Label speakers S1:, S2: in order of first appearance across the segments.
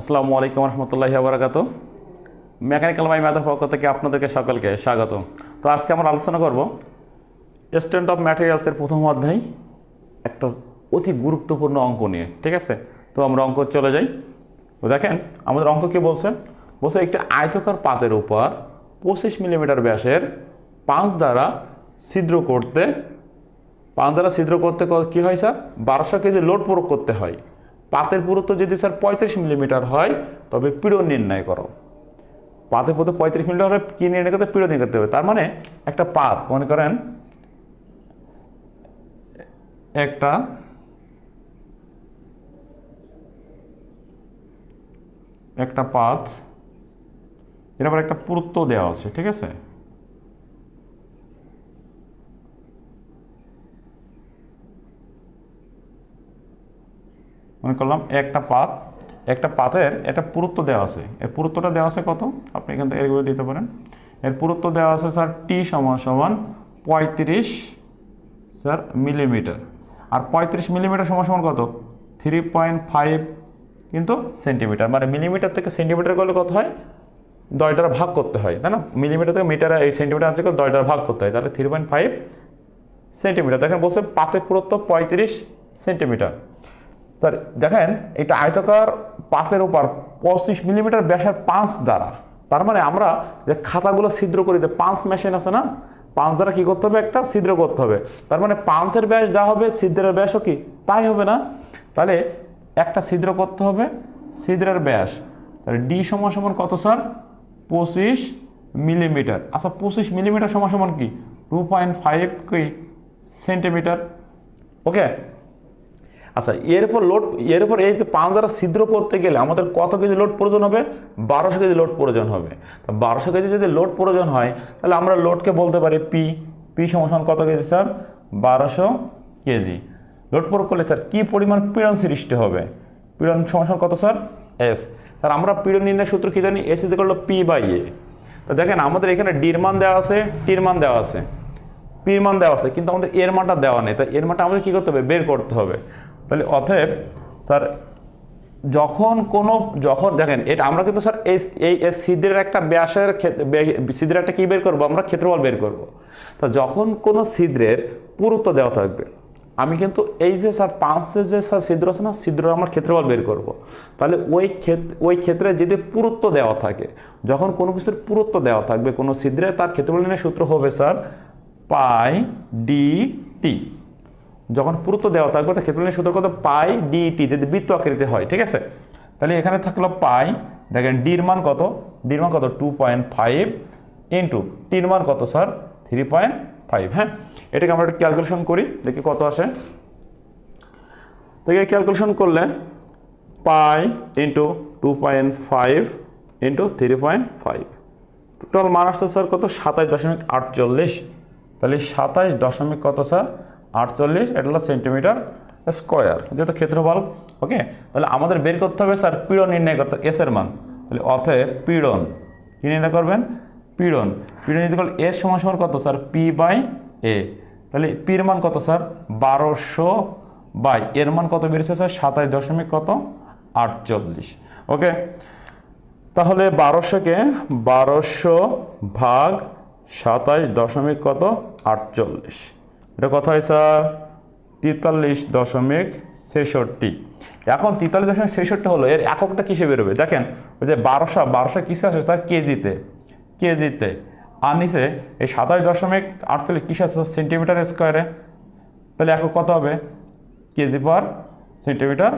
S1: আসসালামু আলাইকুম রহমতুল্লাহি আবরাকাত মেকানিক্যাল মাই ম্যাথের পক্ষ থেকে আপনাদেরকে সকলকে স্বাগত তো আজকে আমরা আলোচনা করব স্ট্যান্ড অফ ম্যাটেরিয়ালসের প্রথম অধ্যায়, একটা অতি গুরুত্বপূর্ণ অঙ্ক নিয়ে, ঠিক আছে? তো আমরা অঙ্ক চলে যাই। দেখেন, আমাদের অঙ্ক কি বলছে? বলছে একটি আয়তকার পাতের উপর পঁচিশ মিলিমিটার ব্যাসের পাঁচ দ্বারা ছিদ্র করতে, পাঁচ দ্বারা ছিদ্র করতে কী হয় স্যার? বারোশো কেজি লোড প্রয়োগ করতে হয়। পাতের পুরুত্ব যদি স্যার পঁয়ত্রিশ মিলিমিটার হয়, তবে পীড়ন নির্ণয় করো। পাতের পুরুত্ব পঁয়ত্রিশ মিলিমিটার হলে কি নির্ণয় করতে পীড়ন নির্ণয় করতে হবে। তার মানে একটা পাত, মনে করেন, একটা একটা পাত, এর আবার একটা পুরুত্ব দেওয়া আছে, ঠিক আছে? মনে করলাম একটা পাত, একটা পাতের একটা পুরুত্ব দেওয়া আছে। এর পুরুত্বটা দেওয়া আছে কত? আপনি এখান থেকে এগুলো দিতে পারেন। এর পুরুত্ব দেওয়া আছে স্যার টি সমান সমান পঁয়ত্রিশ, স্যার, মিলিমিটার। আর পঁয়ত্রিশ মিলিমিটার সমান সমান কত? থ্রি পয়েন্ট ফাইভ কিন্তু সেন্টিমিটার। মানে মিলিমিটার থেকে সেন্টিমিটার করলে কত হয়? দশ ভাগ করতে হয়, তাই না? মিলিমিটার থেকে মিটার এই সেন্টিমিটার থেকে দশ ভাগ করতে হয়। তাহলে থ্রি পয়েন্ট ফাইভ সেন্টিমিটার। দেখেন বলছে পাতের পুরুত্ব পঁয়ত্রিশ সেন্টিমিটার। স্যার দেখেন, এটা আয়তকার পাতের উপর পঁচিশ মিলিমিটার ব্যাসের পাঁচ দ্বারা। তার মানে আমরা যে খাতাগুলো ছিদ্র করি, যে পাঁচ মেশিন আছে না, পাঁচ দ্বারা কি করতে হবে? একটা ছিদ্র করতে হবে। তার মানে পাঁচের ব্যাস যা হবে, ছিদ্রের ব্যাসও কি? তাই হবে না? তাহলে একটা ছিদ্র করতে হবে, ছিদ্রের ব্যাস। তাহলে ডি সমান সমান কত, স্যার? পঁচিশ মিলিমিটার। আচ্ছা পঁচিশ মিলিমিটার সমান সমান কি? টু পয়েন্ট ফাইভ কি সেন্টিমিটার ওকে আচ্ছা এর উপর লোড এর উপর এই যে দ্বারা ছিদ্র করতে গেলে আমাদের কত কেজি লোড প্রয়োজন হবে? বারোশো কেজি লোড প্রয়োজন হবে। তা বারোশো কেজি যদি লোড প্রয়োজন হয়, তাহলে আমরা লোডকে বলতে পারি পি পি সমান কত কেজি, স্যার? বারোশো কেজি। লোড প্রয়োগ করলে, স্যার, কী পরিমাণ পীড়ন সৃষ্টি হবে? পীড়ন সমান কত, স্যার? এস স্যার, আমরা পীড়ন নির্ণয় সূত্র কী জানি? এস করল পি বাই এ তো দেখেন, আমাদের এখানে ডির মান দেওয়া আছে টির মান দেওয়া আছে। পির মান দেওয়া আছে, কিন্তু আমাদের এর মানটা দেওয়া নেই। তাই এর মানটা আমাদের কী করতে হবে? বের করতে হবে। তাহলে অতএব স্যার যখন কোনো, যখন দেখেন, এটা আমরা কিন্তু স্যার এই এই ছিদ্রের একটা ব্যাসের ছিদ্রের একটা কী বের করব? আমরা ক্ষেত্রফল বের করব। তা যখন কোনো ছিদ্রের পুরুত্ব দেওয়া থাকবে, আমি কিন্তু এই যে স্যার পাঁচে যে স্যার ছিদ্র আছে না ছিদ্র আমার ক্ষেত্রফল বের করব। তাহলে ওই ক্ষেত্রে ওই ক্ষেত্রে যদি পুরুত্ব দেওয়া থাকে, যখন কোনো কিছুর পুরুত্ব দেওয়া থাকবে কোনো ছিদ্রে, তার ক্ষেত্রফল নির্ণয় সূত্র হবে স্যার পাই ডি টি। যখন পুরুত্ব দেওয়া থাকবে তার ক্ষেত্রফলের সূত্র কত? পাই ডিটি যদি বৃত্ত আকৃতি হয়, ঠিক আছে? তাহলে এখানে থাকল পাই। দেখেন ডির মান কত? ডির মান কত? টু পয়েন্ট ফাইভ ইন্টু টির মান কত স্যার থ্রি পয়েন্ট ফাইভ হ্যাঁ? এটাকে আমরা একটু ক্যালকুলেশন করি, দেখি কত আসে। এই ক্যালকুলেশন করলে পাই into two point five into three point five total মান আসছে স্যার কত? সাতাশ দশমিক আটচল্লিশ। তাহলে সাতাশ দশমিক কত স্যার আটচল্লিশ, এটা হলো সেন্টিমিটার স্কোয়ার যেহেতু ক্ষেত্রফল ওকে তাহলে আমাদের বের করতে হবে, স্যার, পীড়ন নির্ণয় করতে এস এর মান। তাহলে অতএব পীড়ন, কী নির্ণয় করবেন? পীড়ন। পীড়ন যদি এস সমান সমান কত, স্যার? পি বাই এ তাহলে পির মান কত, স্যার? বারোশো বাই। এর মান কত বেরিয়েছে স্যার? সাতাশ দশমিক কত? আটচল্লিশ। ওকে তাহলে বারোশোকে বারোশো ভাগ সাতাশ দশমিক কত? আটচল্লিশ। এটা কত হয় স্যার? তেতাল্লিশ দশমিক ছেষট্টি। এখন তেতাল্লিশ দশমিক ছেষট্টি হলো এর এককটা কিসে বেরোবে? দেখেন, ওই যে বারোশো বারোশো কিসে আসে স্যার? কেজিতে। কেজিতে। আর নিচে এই সাতাশ দশমিক আটচল্লিশ কিসে আছে সেন্টিমিটার স্কোয়ারে। তাহলে একক কত হবে? Kg per centimetre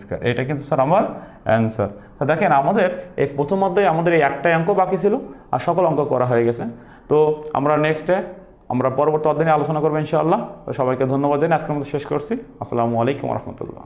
S1: square. এটা কিন্তু স্যার আমার অ্যান্সার। তা দেখেন, আমাদের এই প্রথম অধ্যায়ে আমাদের এই একটাই অঙ্ক বাকি ছিল, আর সকল অঙ্ক করা হয়ে গেছে। তো আমরা নেক্সটে আমরা পরবর্তী অধ্যায়ে আলোচনা করব ইনশাআল্লাহ। সবাইকে ধন্যবাদ জানিয়ে আজকের মতো শেষ করছি। আসসালামু আলাইকুম রহমতুল্লাহ।